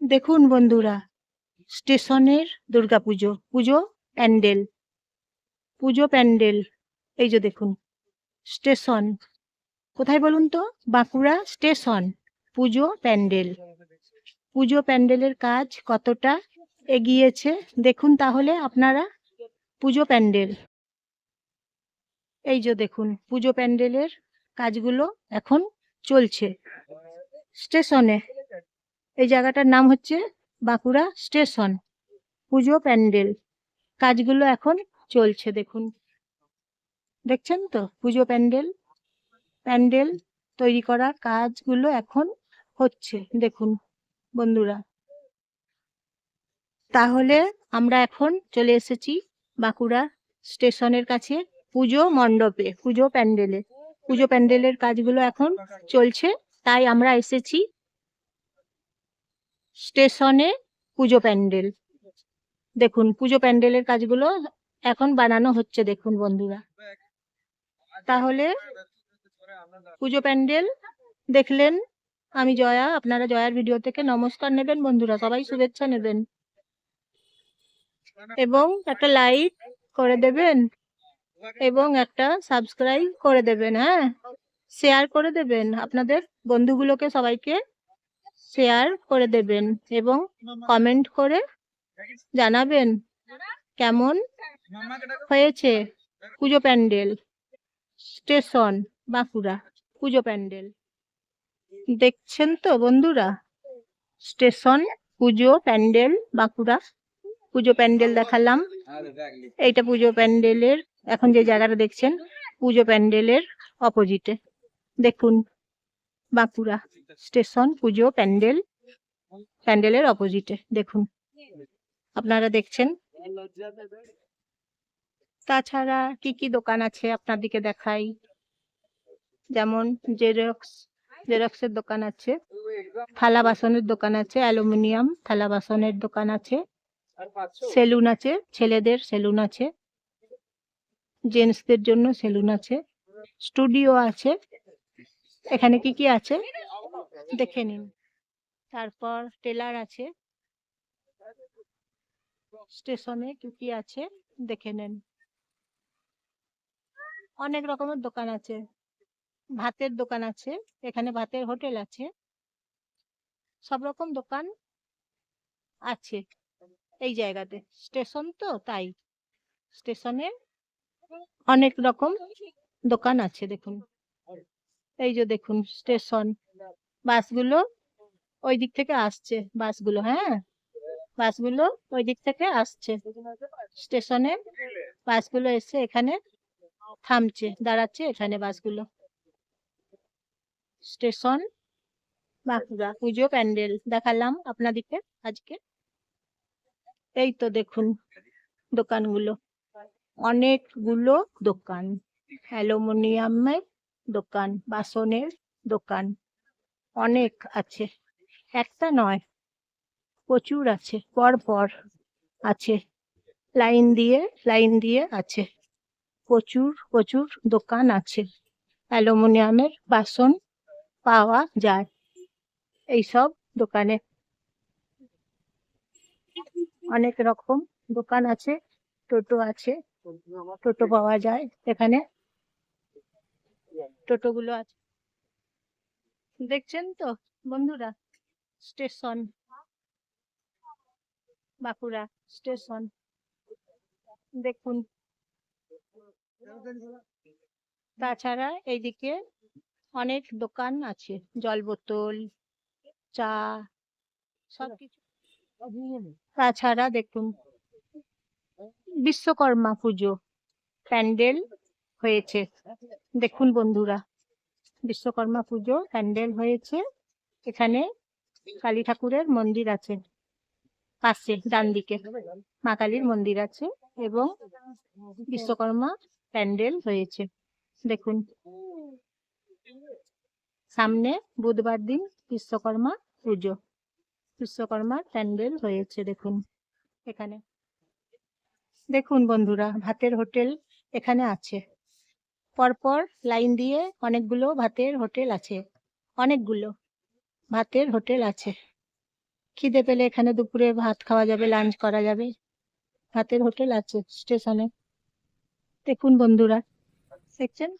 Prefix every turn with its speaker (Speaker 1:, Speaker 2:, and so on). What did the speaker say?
Speaker 1: দেখুন বন্ধুরা, স্টেশনের দুর্গাপুজো পুজো প্যান্ডেল পুজো প্যান্ডেল, এই যে দেখুন, স্টেশন। কোথায় বলুন তো? বাঁকুড়া স্টেশন, পুজো প্যান্ডেল। পুজো প্যান্ডেলের কাজ কতটা এগিয়েছে? দেখুন তাহলে আপনারা, পুজো প্যান্ডেল। এই যে দেখুন, পুজো প্যান্ডেলের কাজগুলো এখন চলছে। স্টেশনে এই জায়গাটার নাম হচ্ছে বাঁকুড়া স্টেশন। পুজো প্যান্ডেল। কাজগুলো এখন চলছে, দেখুন। দেখছেন তো? পুজো প্যান্ডেল। প্যান্ডেল তৈরি করার কাজগুলো এখন হচ্ছে, দেখুন বন্ধুরা। তাহলে আমরা এখন চলে এসেছি বাঁকুড়া স্টেশনের কাছে পুজো মণ্ডপে, পুজো প্যান্ডেলে। পুজো প্যান্ডেলের কাজগুলো এখন চলছে, তাই আমরা এসেছি স্টেশনে পুজো প্যান্ডেল। দেখুন, পুজো প্যান্ডেলের কাজগুলো এখন বানানো হচ্ছে, দেখুন বন্ধুরা। তাহলে পুজো প্যান্ডেল দেখলেন। আমি জয়া, আপনারা জয়ার ভিডিও থেকে নমস্কার নেবেন বন্ধুরা, সবাই শুভেচ্ছা নেবেন। এবং একটা লাইক করে দেবেন এবং একটা সাবস্ক্রাইব করে দেবেন হ্যাঁ? শেয়ার করে দেবেন আপনাদের বন্ধুগুলোকে, সবাইকে। শেয়ার করে দেবেন এবং কমেন্ট করে জানাবেন কেমন হয়েছে পুজো প্যান্ডেল স্টেশন বাঁকুড়া পুজো প্যান্ডেল। দেখছেন তো বন্ধুরা? স্টেশন, পুজো প্যান্ডেল, বাঁকুড়া পুজো প্যান্ডেল দেখালাম। এইটা পুজো প্যান্ডেলের, এখন যে জায়গাটা দেখছেন, পুজো প্যান্ডেলের অপোজিটে দেখুন। বাঁকুড়া স্টেশন, পুজো, প্যান্ডেল, প্যান্ডেলের অপোজিটে, দেখুন। আপনারা দেখছেন? তাছাড়া কি কি দোকান আছে আপনাদেরকে দেখাই? যেমন জেরক্স, জেরক্সের দোকান আছে, থালা বাসনের দোকান আছে, অ্যালুমিনিয়াম থালা বাসনের দোকান আছে, সেলুন আছে, ছেলেদের সেলুন আছে, জেন্টসদের জন্য সেলুন আছে, স্টুডিও আছে এখানে কি কি আছে? দেখে নিন। তারপর টেলার আছে। স্টেশনে কি কি আছে? দেখে নেন। অনেক রকমের দোকান আছে। ভাতের দোকান আছে। এখানে ভাতের হোটেল আছে। সব রকম দোকান আছে এই জায়গাতে। স্টেশন তো তাই। স্টেশনে অনেক রকম দোকান আছে, দেখুন। এই যে দেখুন স্টেশন। বাসগুলো ওই দিক থেকে আসছে, বাসগুলো হ্যাঁ? বাসগুলো ওই দিক থেকে আসছে। স্টেশনে বাসগুলো এসে এখানে থামছে, দাঁড়াচ্ছে এখানে বাসগুলো। স্টেশন বাঁকুড়া পুজো প্যান্ডেল দেখালাম আপনাদেরকে আজকে। এই তো দেখুন দোকানগুলো। অনেকগুলো দোকান। অ্যালুমিনিয়ামের দোকান, বাসনের দোকান। অনেক আছে। একটা নয়, প্রচুর আছে পর পর আছে। লাইন দিয়ে লাইন দিয়ে আছে। প্রচুর প্রচুর দোকান আছে। অ্যালুমিনিয়ামের বাসন পাওয়া যায় এইসব দোকানে। অনেক রকম দোকান আছে, টোটো আছে, টোটো পাওয়া যায় এখানে। টোটোগুলো আছে। দেখছেন তো বন্ধুরা? স্টেশন। বাঁকুড়া স্টেশন। দেখুন। তাছাড়া এইদিকে অনেক দোকান আছে। জল বোতল, চা, সবকিছু। তাছাড়া দেখুন, বিশ্বকর্মা পুজো। প্যান্ডেল হয়েছে। দেখুন বন্ধুরা, বিশ্বকর্মা পুজো প্যান্ডেল হয়েছে। এখানে কালী ঠাকুরের মন্দির আছে, পাশে ডান দিকে মা কালীর মন্দির আছে এবং বিশ্বকর্মা প্যান্ডেল হয়েছে। দেখুন, সামনে বুধবার দিন বিশ্বকর্মা পুজো, বিশ্বকর্মার প্যান্ডেল হয়েছে, দেখুন এখানে। দেখুন বন্ধুরা, ভাতের হোটেল এখানে আছে। পরপর লাইন দিয়ে অনেকগুলো ভাতের হোটেল আছে। অনেকগুলো ভাতের হোটেল আছে। খিদে পেলে এখানে দুপুরে ভাত খাওয়া যাবে, লাঞ্চ করা যাবে। ভাতের হোটেল আছে স্টেশনে। দেখুন বন্ধুরা দেখছেন